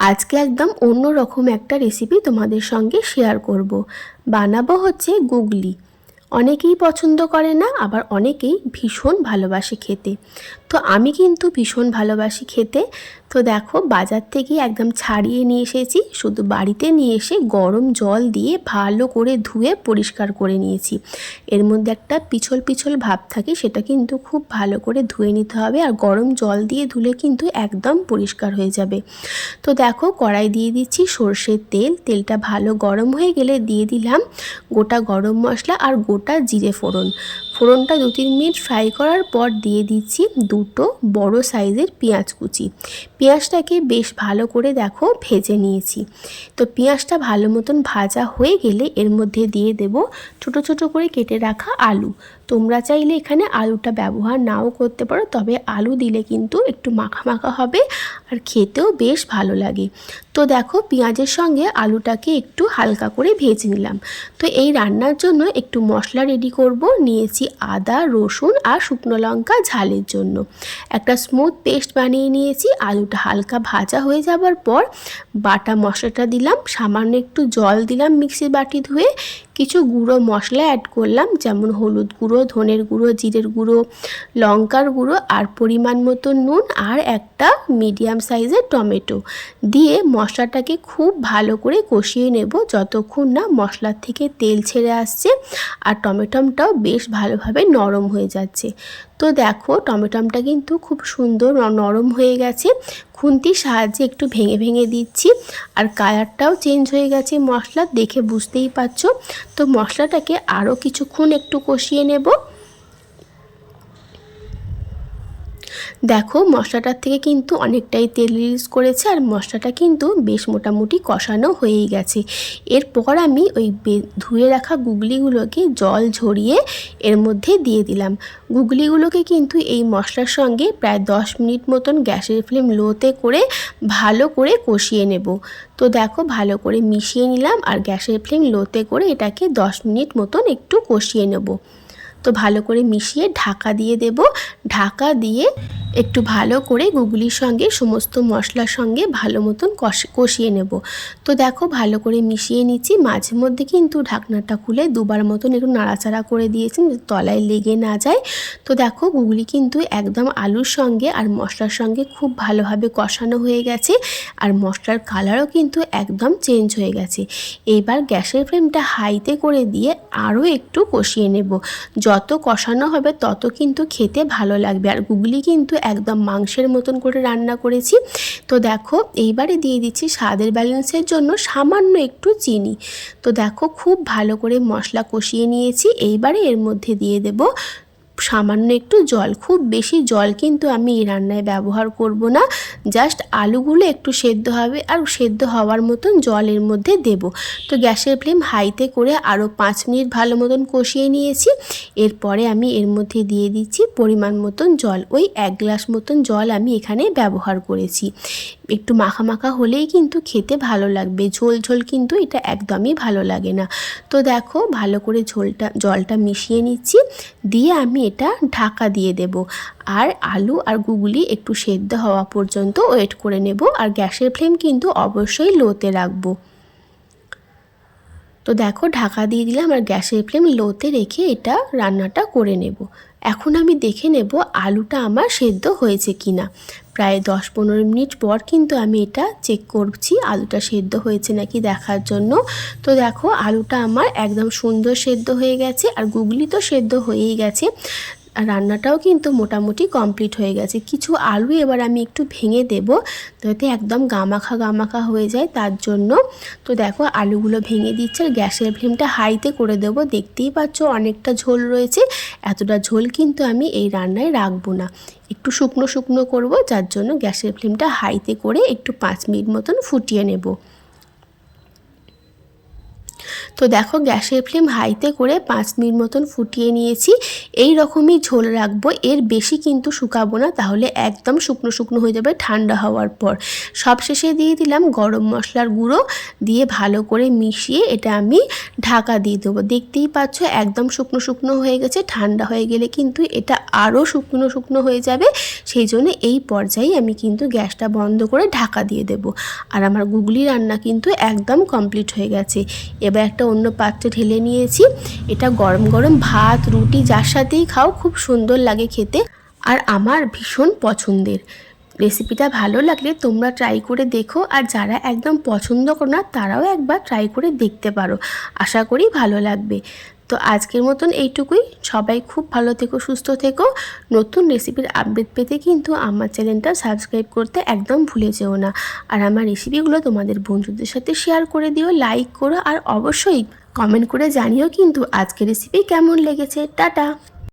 আজকে একদম অন্য রকম একটা রেসিপি তোমাদের সঙ্গে শেয়ার করব। বানাবো হচ্ছে গুগলি অনেকেই পছন্দ করে না, আবার অনেকেই ভীষণ ভালোবাসে খেতে। তো আমি কিন্তু ভীষণ ভালোবাসি খেতে। তো দেখো, বাজার থেকে একদম ছাড়িয়ে নিয়ে এসেছি, শুধু বাড়িতে নিয়ে এসে গরম জল দিয়ে ভালো করে ধুয়ে পরিষ্কার করে নিয়েছি। এর মধ্যে একটা পিছল পিছল ভাব থাকে, সেটা কিন্তু খুব ভালো করে ধুয়ে নিতে হবে, আর গরম জল দিয়ে ধুলে কিন্তু একদম পরিষ্কার হয়ে যাবে। তো দেখো, কড়াই দিয়ে দিচ্ছি সর্ষের তেল, তেলটা ভালো গরম হয়ে গেলে দিয়ে দিলাম গোটা গরম মশলা আর গোটা জিরে ফোড়ন। ফোড়নটা দু তিন মিনিট ফ্রাই করার পর দিয়ে দিচ্ছি দুটো বড় সাইজের পেঁয়াজ কুচি। পেঁয়াজটাকে বেশ ভালো করে দেখো ভেজে নিয়েছি। তো পেঁয়াজটা ভালো মতন ভাজা হয়ে গেলে এর মধ্যে দিয়ে দেব ছোট ছোট করে কেটে রাখা আলু। তোমরা চাইলে এখানে আলুটা ব্যবহার নাও করতে পারো, তবে আলু দিলে কিন্তু একটু মাখা মাখা হবে আর খেতেও বেশ ভালো লাগে। তো দেখো পেঁয়াজের সঙ্গে আলুটাকে একটু হালকা করে ভেজে নিলাম। তো এই রান্নার জন্য একটু মশলা রেডি করব, নিয়েছি আদা, রসুন আর শুকনো লঙ্কা ঝালের জন্য। একটা স্মুথ পেস্ট বানিয়ে নিয়েছি। আলুটা হালকা ভাজা হয়ে যাবার পর বাটা মশলাটা দিলাম। সামান্য একটু জল দিলাম মিক্সির বাটি ধুয়ে। কিছু গুঁড়ো মশলা অ্যাড করলাম, যেমন হলুদ গুঁড়ো, ধনের গুঁড়ো, জিরের গুঁড়ো, লঙ্কার গুঁড়ো, আর পরিমাণ মতো নুন আর একটা মিডিয়াম সাইজের টমেটো দিয়ে মশলাটাকে খুব ভালো করে কষিয়ে নেব যতক্ষণ না মশলার থেকে তেল ছেড়ে আসছে আর টমেটোমটাও বেশ ভালোভাবে নরম হয়ে যাচ্ছে। তো দেখো টমেটোমটা কিন্তু খুব সুন্দর নরম হয়ে গেছে। খুন্তির সাহায্যে একটু ভেঙে ভেঙে দিচ্ছি। আর কালারটাও চেঞ্জ হয়ে গেছে মশলা, দেখে বুঝতেই পারছ। তো মশলাটাকে আরও কিছুক্ষণ একটু কষিয়ে নেব। দেখো, মশলাটার থেকে কিন্তু অনেকটাই তেল রিলিজ করেছে আর মশলাটা কিন্তু বেশ মোটামুটি কষানো হয়েই গেছে। এরপর আমি ওই ধুয়ে রাখা গুগলিগুলোকে জল ঝরিয়ে এর মধ্যে দিয়ে দিলাম। গুগলিগুলোকে কিন্তু এই মশলার সঙ্গে প্রায় দশ মিনিট মতন গ্যাসের ফ্লেম লোতে করে ভালো করে কষিয়ে নেব। তো দেখো, ভালো করে মিশিয়ে নিলাম আর গ্যাসের ফ্লেম লোতে করে এটাকে দশ মিনিট মতন একটু কষিয়ে নেব। তো ভালো করে মিশিয়ে ঢাকা দিয়ে দেব। ঢাকা দিয়ে একটু ভালো করে গুগলির সঙ্গে সমস্ত মশলার সঙ্গে ভালো মতন কষিয়ে নেব। তো দেখো ভালো করে মিশিয়ে নিচ্ছি। মাঝে মধ্যে কিন্তু ঢাকনাটা খুলে দুবার মতন একটু নাড়াচাড়া করে দিয়েছি তলায় লেগে না যায়। তো দেখো গুগলি কিন্তু একদম আলুর সঙ্গে আর মশলার সঙ্গে খুব ভালোভাবে কষানো হয়ে গেছে আর মশলার কালারও কিন্তু একদম চেঞ্জ হয়ে গেছে। এইবার গ্যাসের ফ্লেমটা হাইতে করে দিয়ে আরও একটু কষিয়ে নেব। যত কষানো হবে, তত কিন্তু খেতে ভালো লাগবে। আর গুগলি কিন্তু একদম মাংসের মতন করে রান্না করেছি। তো দেখো, এইবারে দিয়ে দিচ্ছি স্বাদের ব্যালেন্সের জন্য সামান্য একটু চিনি। তো দেখো, খুব ভালো করে মশলা কষিয়ে নিয়েছি। এইবারে এর মধ্যে দিয়ে দেব সামান্য একটু জল, খুব বেশি জল কিন্তু আমি এই রান্নায় ব্যবহার করব না। জাস্ট আলুগুলো একটু সেদ্ধ হবে আর সেদ্ধ হওয়ার মতন জল এর মধ্যে দেব। তো গ্যাসের ফ্লেম হাইতে করে আরও পাঁচ মিনিট ভালো মতন কষিয়ে নিয়েছি। এরপরে আমি এর মধ্যে দিয়ে দিচ্ছি পরিমাণ মতন জল। ওই এক গ্লাস মতন জল আমি এখানে ব্যবহার করেছি। একটু মাখা মাখা হলেই কিন্তু খেতে ভালো লাগবে। ঝোল ঝোল কিন্তু এটা একদমই ভালো লাগে না। তো দেখো ভালো করে ঝোলটা, জলটা মিশিয়ে নিচ্ছি, দিয়ে আমি এটা ঢাকা দিয়ে দেব। আর আলু আর গুগলি একটু সেদ্ধ হওয়া পর্যন্ত ওয়েট করে নেব। আর গ্যাসের ফ্লেম কিন্তু অবশ্যই লোতে রাখব। তো দেখো ঢাকা দিয়ে দিলাম আর গ্যাসের ফ্লেম লোতে রেখে এটা রান্নাটা করে নেব। এখন আমি দেখে নেব আলুটা আমার সেদ্ধ হয়েছে কি না প্রায় দশ পনেরো মিনিট পর কিন্তু আমি এটা চেক করছি, আলুটা সেদ্ধ হয়েছে নাকি দেখার জন্য। তো দেখো, আলুটা আমার একদম সুন্দর সেদ্ধ হয়ে গেছে, আর গুগলি তো সেদ্ধ হয়েই গেছে। রান্নাটাও কিন্তু মোটামুটি কমপ্লিট হয়ে গেছে। কিছু আলু এবার আমি একটু ভেঙে দেব যাতে একদম গামাখা গামাখা হয়ে যায় তার জন্য। তো দেখো আলুগুলো ভেঙে দিচ্ছে আর গ্যাসের ফ্লেমটা হাইতে করে দেবো। দেখতেই পাচ্ছ অনেকটা ঝোল রয়েছে। এতটা ঝোল কিন্তু আমি এই রান্নায় রাখব না। একটু শুকনো শুকনো করব যার জন্য গ্যাসের ফ্লেমটা হাইতে করে একটু পাঁচ মিনিট মতন ফুটিয়ে নেব। তো দেখো গ্যাসের ফ্লেম হাইতে করে পাঁচ মিনিট মতন ফুটিয়ে নিয়েছি। এই রকমই ঝোল রাখব, এর বেশি কিন্তু শুকাবো না, তাহলে একদম শুকনো শুকনো হয়ে যাবে ঠান্ডা হওয়ার পর। সব শেষে দিয়ে দিলাম গরম মশলার গুঁড়ো, দিয়ে ভালো করে মিশিয়ে এটা আমি ঢাকা দিয়ে দেবো। দেখতেই পাচ্ছ একদম শুকনো শুকনো হয়ে গেছে, ঠান্ডা হয়ে গেলে কিন্তু এটা আরও শুকনো শুকনো হয়ে যাবে। সেই জন্য এই পর্যায়ে আমি কিন্তু গ্যাসটা বন্ধ করে ঢাকা দিয়ে দেব। আর আমার গুগলি রান্না কিন্তু একদম কমপ্লিট হয়ে গেছে। এবার একটা অন্য পাত্রে ঢেলে নিয়েছি। এটা গরম গরম ভাত, রুটি, যার সাথেই খাও, খুব সুন্দর লাগে খেতে। আর আমার ভীষণ পছন্দের। রেসিপিটা ভালো লাগলে তোমরা ট্রাই করে দেখো, আর যারা একদম পছন্দ করো না, তারাও একবার ট্রাই করে দেখতে পারো। আশা করি ভালো লাগবে। তো আজকের মতন এইটুকুই। সবাই খুব ভালো থেকো, সুস্থ থেকো। নতুন রেসিপির আপডেট পেতে কিন্তু আমার চ্যানেলটা সাবস্ক্রাইব করতে একদম ভুলে যেও না। আর আমার রেসিপিগুলো তোমাদের বন্ধুদের সাথে শেয়ার করে দিও, লাইক করো আর অবশ্যই কমেন্ট করে জানিও কিন্তু আজকের রেসিপি কেমন লেগেছে। টাটা!